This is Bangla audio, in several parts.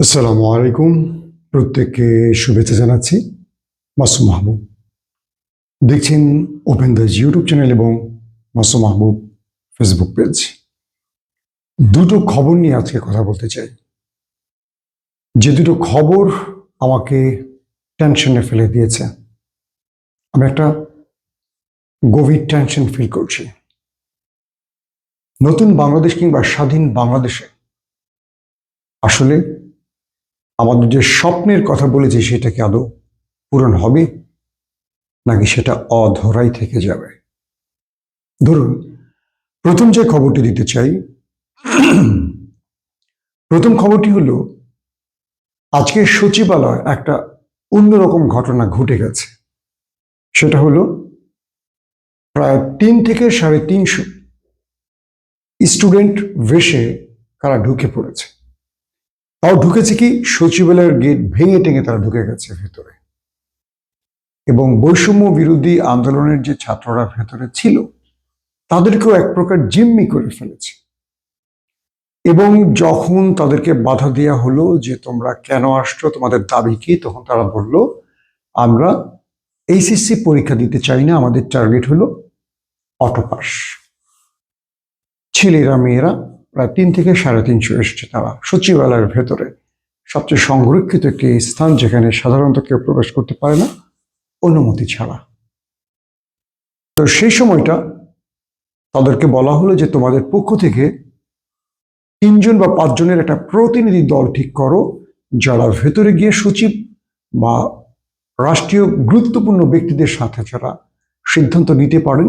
আসসালামু আলাইকুম। প্রত্যেককে শুভেচ্ছা জানাচ্ছি, মাসুম মাহবুব। দেখছেন ওপেন দ্য ইউটিউব চ্যানেল এবং মাসুম মাহবুব ফেসবুক পেজ দুটো খবর নিয়ে আজকে কথা বলতে চাই। যে দুটো খবর আমাকে টেনশনে ফেলে দিয়েছে। আমি একটা গভীর টেনশন ফিল করছি। নতুন বাংলাদেশ কিংবা স্বাধীন বাংলাদেশে আসলে আমাদের যে স্বপ্নের কথা বলেছি, সেটা কি আদৌ পূরণ হবে? নাকি সেটা অধরাই থেকে যাবে? ধরুন, প্রথম যে খবরটি দিতে চাই, প্রথম খবরটি হলো আজকে সচিবালয় একটা অন্যরকম ঘটনা ঘটে গেছে। সেটা হলো, প্রায় তিন থেকে সাড়ে তিনশো স্টুডেন্ট ভেসে কারা ঢুকে পড়েছে। তাও ঢুকেছে কি? সচিবালয়ের গেট ভেঙে টেঙে তারা ঢুকে গেছে ভেতরে। এবং বৈষম্য বিরোধী আন্দোলনের যে ছাত্ররা ভেতরে ছিল, তাদেরকেও এক প্রকার জিম্মি করে ফেলেছে। এবং যখন তাদেরকে বাধা দেওয়া হলো যে, তোমরা কেন আসছো? তোমাদের দাবি কি? তখন তারা বলল, আমরা এইচএসসি পরীক্ষা দিতে চাই না, আমাদের টার্গেট হলো অটোপাস। ছেলেরা, মেয়েরা প্রায় তিন থেকে সাড়ে তিনশো এসেছে তারা। সচিবালয়ের ভেতরে সবচেয়ে সংরক্ষিত একটি স্থান যেখানে সাধারণত কেউ প্রবেশ করতে পারে না, অনুমতি ছাড়া। তো সেই সময়টা তাদেরকে বলা হলো যে তোমাদের পক্ষ থেকে তিনজন বা পাঁচজনের একটা প্রতিনিধি দল ঠিক করো, যারা ভেতরে গিয়ে সচিব বা রাষ্ট্রীয় গুরুত্বপূর্ণ ব্যক্তিদের সাথে যারা সিদ্ধান্ত নিতে পারেন,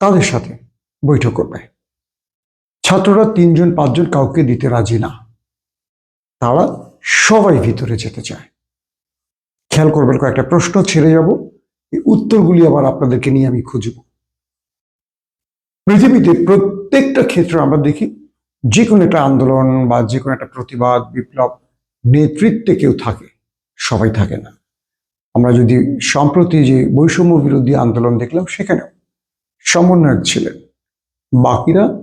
তাদের সাথে বৈঠক করবে। ছাত্ররা তিনজন, পাঁচজন কাউকে দিতে রাজি না। তারা সবাই ভিতরে যেতে চায়। খেয়াল করবেন কয়েকটা প্রশ্ন, ছেড়ে যাব। এই উত্তরগুলি আবার আপনাদেরকে নিয়ে আমি খুঁজব। পৃথিবীতে প্রত্যেকটা ক্ষেত্রে আমরা দেখি যে কোনো একটা আন্দোলন বা যে কোনো একটা প্রতিবাদ, বিপ্লব, নেতৃত্বে কেউ থাকে, সবাই থাকে না। আমরা যদি সম্প্রতি যে বৈষম্য বিরোধী আন্দোলন দেখলাম, সেখানেও সমন্বয়ক ছিলেন। বাকিরা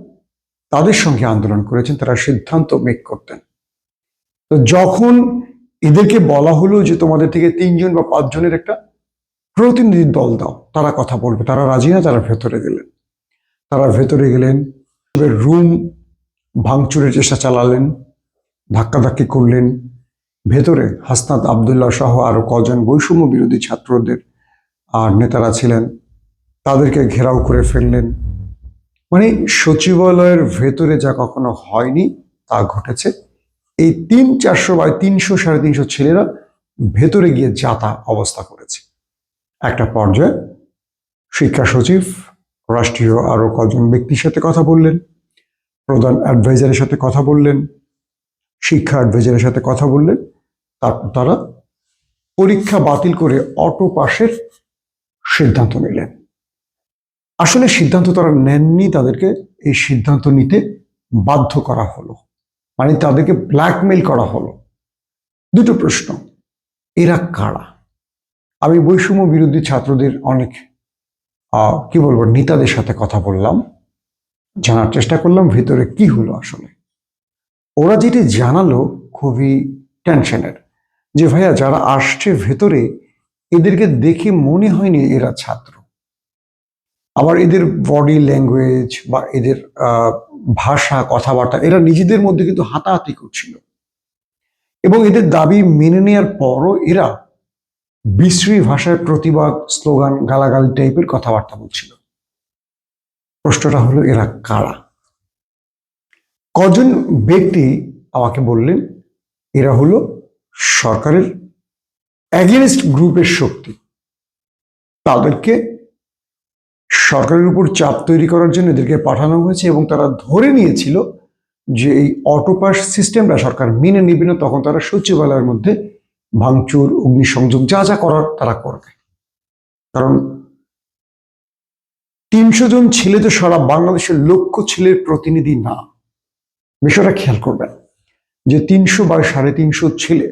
তাদের সঙ্গে আন্দোলন করেছেন, তারা সিদ্ধান্ত মেক করতেন। তো যখন এদেরকে বলা হলো যে তোমাদের থেকে তিনজন বা পাঁচজনের একটা প্রতিনিধি দল দাও, তারা কথা বলবে, তারা রাজি না, তারা ভেতরে গেলেন। তারা ভেতরে গেলেন রুম ভাঙচুরের চেষ্টা চালালেন, ধাক্কাধাক্কি করলেন। ভেতরে হাসনাত আবদুল্লাহ সহ আরও কজন বৈষম্য বিরোধী ছাত্রদের আর নেতারা ছিলেন, তাদেরকে ঘেরাও করে ফেললেন। মানে সচিবালয়ের ভেতরে যা কখনো হয়নি, তা ঘটেছে। এই তিন চারশো বা তিনশো, সাড়ে তিনশো ছেলেরা ভেতরে গিয়ে যাতা অবস্থা করেছে। একটা পর্যায়ে শিক্ষা সচিব, রাষ্ট্রীয় আরও কজন ব্যক্তির সাথে কথা বললেন, প্রধান অ্যাডভাইজারের সাথে কথা বললেন, শিক্ষা অ্যাডভাইজারের সাথে কথা বললেন তারপর তারা পরীক্ষা বাতিল করে অটো পাসের সিদ্ধান্ত নিলেন। আসলে সিদ্ধান্ত তারা নেননি, তাদেরকে এই সিদ্ধান্ত নিতে বাধ্য করা হলো। মানে তাদেরকে ব্ল্যাকমেল করা হলো। দুটো প্রশ্ন, এরা কারা? আমি বৈষম্য বিরোধী ছাত্রদের অনেক কি বলব, নেতাদের সাথে কথা বললাম, জানার চেষ্টা করলাম, ভিতরে কি হলো আসলে। ওরা যেটি জানালো খুবই টেনশনের, যে ভাইয়া যারা আসছে ভেতরে, এদেরকে দেখে মনে হয়নি এরা ছাত্র। আবার এদের বডি ল্যাঙ্গুয়েজ বা এদের ভাষা, কথাবার্তা, এরা নিজেদের মধ্যে কিন্তু হাতাহাতি করছিল। এবং এদের দাবি মেনে নেওয়ার পরও এরা বিশ্রী ভাষায় প্রতিবাদ, স্লোগান, গালাগালি টাইপের কথাবার্তা বলছিল। প্রশ্নটা হলো, এরা কারা? কজন ব্যক্তি আমাকে বললেন, এরা হলো সরকারের অ্যাগেনস্ট গ্রুপের শক্তি। তাদেরকে সরকারের উপর চাপ তৈরি করার জন্য এদেরকে পাঠানো হয়েছে এবং তারা ধরে নিয়েছিল যে এই অটোপাস সিস্টেমটা সরকার মেনে নেবে না, তখন তারা সচিবালয়ের মধ্যে ভাঙচুর, অগ্নিসংযোগ যা যা করার তারা করবে। কারণ তিনশো জন ছেলে তো সারা বাংলাদেশের লক্ষ ছেলের প্রতিনিধি না। বিষয়টা খেয়াল করবেন যে তিনশো বা সাড়ে তিনশো ছেলে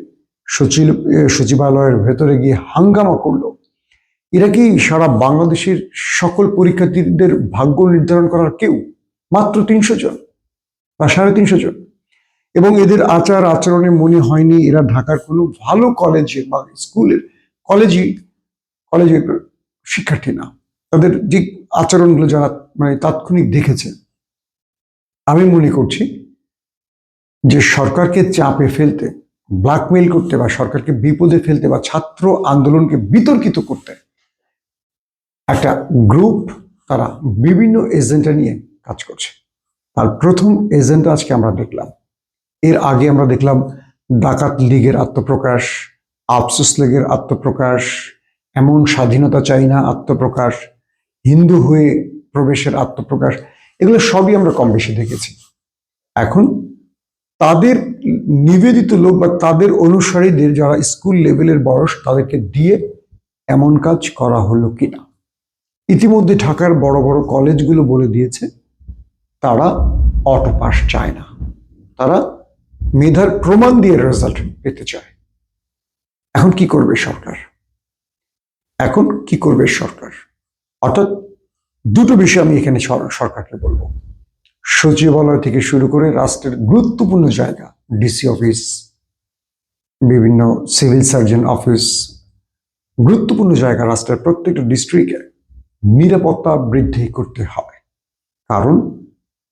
সচিব সচিবালয়ের ভেতরে গিয়ে হাঙ্গামা করল। এরা কি সারা বাংলাদেশের সকল পরীক্ষার্থীদের ভাগ্য নির্ধারণ করার কেউ? মাত্র তিনশো জন বা সাড়ে তিনশো জন। এবং এদের আচার আচরণে মনে হয়নি এরা ঢাকার কোনো ভালো কলেজে বা স্কুলের কলেজই, কলেজের শিক্ষার্থী না। তাদের যে আচরণগুলো যারা মানে তাৎক্ষণিক দেখেছে, আমি মনে করছি যে সরকারকে চাপে ফেলতে, ব্ল্যাকমেইল করতে বা সরকারকে বিপদে ফেলতে বা ছাত্র আন্দোলনকে বিতর্কিত করতে একটা গ্রুপ তারা বিভিন্ন এজেন্ডা নিয়ে কাজ করছে। আর প্রথম এজেন্ট আজকে আমরা দেখলাম। এর আগে আমরা দেখলাম ডাকাত লীগের আত্মপ্রকাশ, আফসোস লীগের আত্মপ্রকাশ, এমন স্বাধীনতা চাই না, আত্মপ্রকাশ, হিন্দু হয়ে প্রবেশের আত্মপ্রকাশ, এগুলো সবই আমরা কম বেশি দেখেছি। এখন তাদের নিবেদিত লোক বা তাদের অনুসারীদের যারা স্কুল লেভেলের বয়স তাদেরকে দিয়ে এমন কাজ করা হলো কিনা? ইতিমধ্যে ঢাকার বড় বড় কলেজগুলো বলে দিয়েছে, তারা অটো পাস চায় না। তারা মেধার প্রমাণ দিয়ে রেজাল্ট পেতে চায়। এখন কি করবে সরকার? এখন কি করবে সরকার? অর্থাৎ দুটো বিষয় আমি এখানে সরকারকে বলব। সচিবালয় থেকে শুরু করে রাষ্ট্রের গুরুত্বপূর্ণ জায়গা ডিসি অফিস বিভিন্ন সিভিল সার্জন অফিস গুরুত্বপূর্ণ জায়গা রাষ্ট্রের প্রত্যেকটা ডিস্ট্রিক্টে নিরাপত্তা বৃদ্ধি করতে হবে কারণ,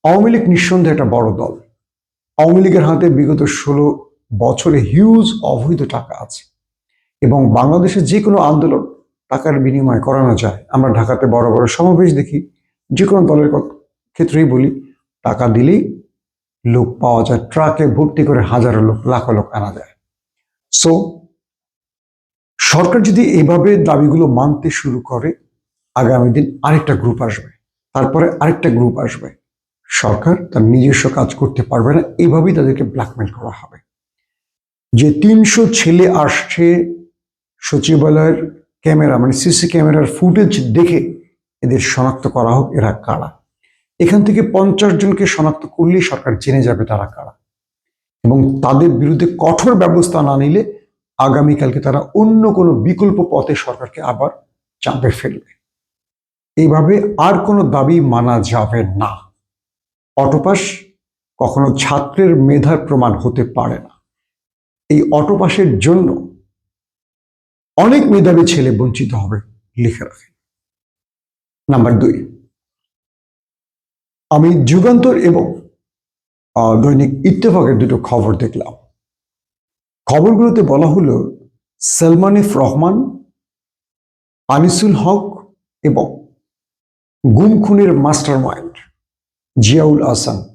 আওয়ামী লীগ নিঃসন্দেহে একটা বড় দল। আওয়ামী লীগের হাতে বিগত ষোলো বছরে হিউজ অবৈধ টাকা আছে। এবং বাংলাদেশে যে কোনো আন্দোলন টাকার বিনিময় করানো যায়। আমরা ঢাকাতে বড় বড় সমাবেশ দেখি। যে কোনো দলের ক্ষেত্রেই বলি, টাকা দিলেই লোক পাওয়া যায়। ট্রাকে ভর্তি করে হাজারো লোক, লাখো লোক আনা যায়। সো সরকার যদি এভাবে দাবিগুলো মানতে শুরু করে আগামী দিন আরেকটা গ্রুপ আসবে। তারপরে আরেকটা গ্রুপ আসবে। সরকার তার নিজস্ব কাজ করতে পারবে না, এভাবেই তাদেরকে ব্ল্যাকমেল করা হবে। যে তিনশো ছেলে আসছে সচিবালয়ের ক্যামেরা মানে সিসি ক্যামেরার ফুটেজ দেখে এদের শনাক্ত করা হোক, এরা কারা? এখান থেকে পঞ্চাশ জনকে শনাক্ত করলেই সরকার জেনে যাবে তারা কারা। এবং তাদের বিরুদ্ধে কঠোর ব্যবস্থা না নিলে আগামীকালকে তারা অন্য কোনো বিকল্প পথে সরকারকে আবার চাপে ফেলবে। এইভাবে আর কোনো দাবি মানা যাবে না। অটোপাস কখনো ছাত্রের মেধার প্রমাণ হতে পারে না। এই অটোপাসের জন্য অনেক মেধাবী ছেলে বঞ্চিত হবে লিখে রাখেন। নাম্বার দুই, আমি যুগান্তর এবং দৈনিক ইত্তেফাকের দুটো খবর দেখলাম। খবরগুলোতে বলা হলো সালমানিফ রহমান, আনিসুল হক এবং গুম খুনের মাস্টার মাইন্ড জিয়াউল আসান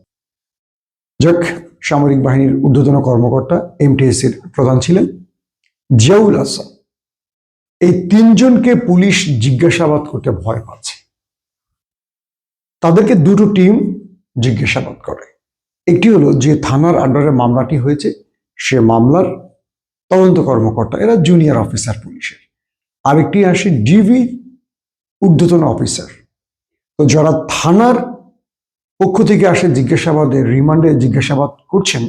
যাক, সামরিক বাহিনীর ঊর্ধ্বতন কর্মকর্তা এমটিএসির প্রধান ছিলেন জিয়াউল আহসান। এই তিনজনকে পুলিশ জিজ্ঞাসাবাদ করতে ভয় পাচ্ছে। তাদেরকে দুটো টিম জিজ্ঞাসাবাদ করে। একটি হলো যে থানার আন্ডারে মামলাটি হয়েছে, সে মামলার তদন্ত কর্মকর্তা, এরা জুনিয়র অফিসার পুলিশের। আরেকটি আসে ডিবি ঊর্ধ্বতন অফিসার। তো যারা থানার পক্ষ থেকে আসে জিজ্ঞাসাবাদে, রিমান্ডে জিজ্ঞাসাবাদ করছেন,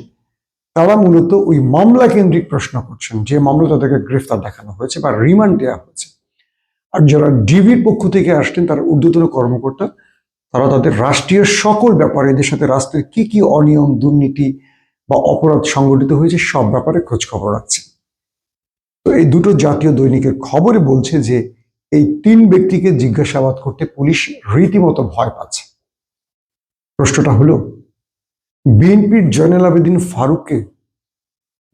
তারা মূলত ওই মামলা কেন্দ্রিক প্রশ্ন করছেন, যে মামলা তাদেরকে গ্রেফতার দেখানো হয়েছে বা রিমান্ড দেওয়া হয়েছে। আর যারা ডিবির পক্ষ থেকে আসছেন, তারা ঊর্ধ্বতন কর্মকর্তা, তারা তাদের রাষ্ট্রীয় সকল ব্যাপারে এদের সাথে রাষ্ট্রের কি কি অনিয়ম, দুর্নীতি বা অপরাধ সংগঠিত হয়েছে, সব ব্যাপারে খোঁজ খবর রাখছে তো এই দুটো জাতীয় দৈনিকের খবরে বলছে যে এই তিন ব্যক্তিকে জিজ্ঞাসাবাদ করতে পুলিশ রীতিমতো ভয় পাচ্ছে। প্রশ্নটা হলো, বিএনপির জয়নাল আবেদিন ফারুককে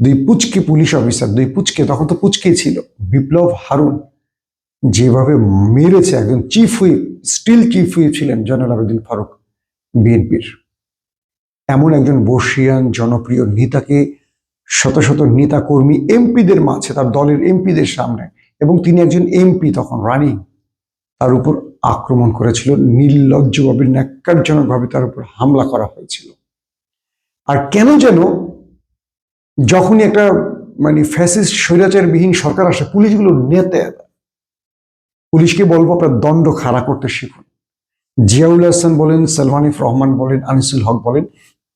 দুই পুচকে পুলিশ অফিসার, দুই পুচকে, তখন তো পুচকেই ছিল, বিপ্লব হারুন যেভাবে মেরেছে, একজন chief whip still chief whip ছিলেন জয়নাল আবেদিন ফারুক বিএনপির। এমন একজন বর্ষিয়ান জনপ্রিয় নেতাকে শত শত নেতা কর্মী এমপিদের মাঝে, তার দলের এমপিদের সামনে এবং তিনি একজন এমপি তখন, রানিং। তার উপর আক্রমণ করেছিল, নির্লজ্জভাবে, ন্যাক্কারজনকভাবে তার উপর হামলা করা হয়েছিল। আর কেন যেন যখনই একটা মানে ফ্যাসিস্ট স্বৈরাচারবিহীন সরকার আসে, পুলিশগুলো নেতে পুলিশকে বলব, আপনার দণ্ড খাড়া করতে শিখুন। জিয়াউল হাসান বলেন সালমানিফ রহমান বলেন, আনিসুল হক বলেন,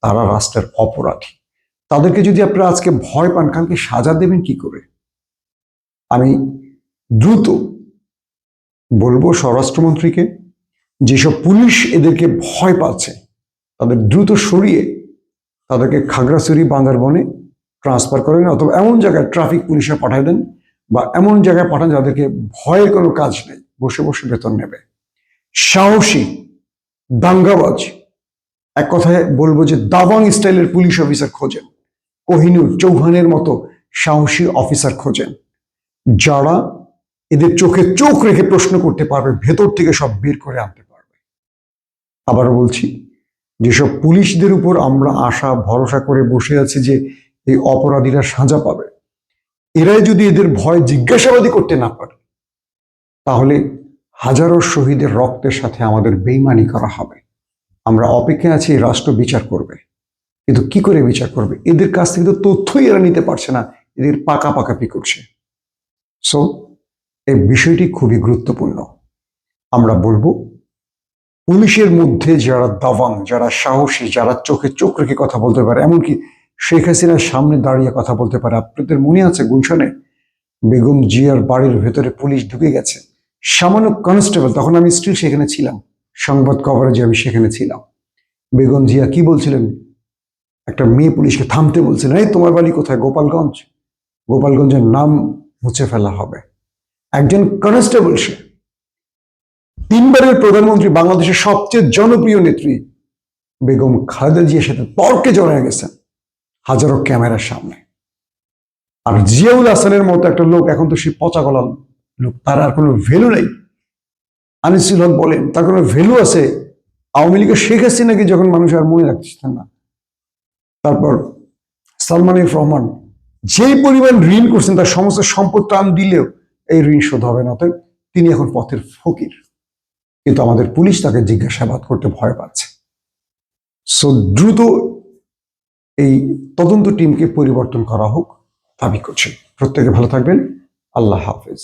তারা রাষ্ট্রের অপরাধী। তাদেরকে যদি আপনারা আজকে ভয় পান, কালকে সাজা দেবেন কি করে? আমি দ্রুত বলব স্বরাষ্ট্রমন্ত্রীকে, যেসব পুলিশ এদেরকে ভয় পাচ্ছে, তাদের দ্রুত সরিয়ে তাদেরকে খাগড়াছড়ি, বান্দরবনে ট্রান্সফার করেন অথবা এমন জায়গায় ট্রাফিক পুলিশে পাঠায় দেন বা এমন জায়গায় পাঠান যাদেরকে ভয়ের কোনো কাজ নেই, বসে বসে বেতন নেবে। সাহসী, দাঙ্গাবাজ, এক কথায় বলব যে দাবাং স্টাইলের পুলিশ অফিসার খোঁজেন, কোহিনুর চৌহানের মতো সাহসী অফিসার খোঁজেন, যারা এদের চোখে চোখ রেখে প্রশ্ন করতে পারবে, ভেতর থেকে সব বের করে আনতে পারবে। আবারও বলছি, যেসব পুলিশদের উপর আমরা আশা, ভরসা করে বসে আছি যে এই অপরাধীরা সাজা পাবে, এরাই যদি এদের ভয় জিজ্ঞাসাবাদী করতে না পারে, তাহলে হাজারো শহীদের রক্তের সাথে আমাদের বেইমানি করা হবে। আমরা অপেক্ষায় আছি রাষ্ট্র বিচার করবে। কিন্তু কি করে বিচার করবে? এদের কাছ থেকে তো তথ্যই এরা নিতে পারছে না, এদের পাকা পাকাপি করছে। সো এই বিষয়টি খুবই গুরুত্বপূর্ণ। আমরা বলব, পুলিশের মধ্যে যারা দাবাং, যারা সাহসী, যারা চোখে চোখ রেখে কথা বলতে পারে, এমনকি শেখ হাসিনার সামনে দাঁড়িয়ে কথা বলতে পারে, আপনাদের মনে আছে গুলশানে? বেগম জিয়ার বাড়ির ভেতরে পুলিশ ঢুকে গেছে। সামান্য কনস্টেবল তখন আমি স্টিল সেখানে ছিলাম। সংবাদ কভারেজে আমি সেখানে ছিলাম। বেগম জিয়া কি বলছিলেন? একটা মেয়ে পুলিশকে থামতে বলছিলেন, এই তোমার বাড়ি কোথায়? গোপালগঞ্জ? গোপালগঞ্জের নাম মুছে ফেলা হবে। একজন কনস্টেবল সে। তিনবারের প্রধানমন্ত্রী বাংলাদেশের সবচেয়ে জনপ্রিয় নেত্রী বেগম খালেদা জিয়ার সাথে তর্কে জড়ায় গেছেন হাজারো ক্যামেরার সামনে। আর জিয়াউল হাসানের মতো একটা লোক এখন তো সে পচা গলা লোক, তার আর কোনো ভ্যালু নেই। আনিসুল হক বলেন, তার কোনো ভ্যালু আছে? আওয়ামী লীগের শেখ হাসিনাকে যখন মানুষ আর মনে রাখছেন না? তারপর সালমান রহমান, যেই পরিমাণ ঋণ করছেন তার সমস্ত সম্পদ টান দিলেও এই ঋণ শোধ হবে না তিনি এখন পথের ফকির। কিন্তু আমাদের পুলিশ তাকে জিজ্ঞাসাবাদ করতে ভয় পাচ্ছে। সো দ্রুত এই তদন্ত টিমকে পরিবর্তন করা হোক, দাবি করছেন প্রত্যেকে ভালো থাকবেন। আল্লাহ হাফেজ।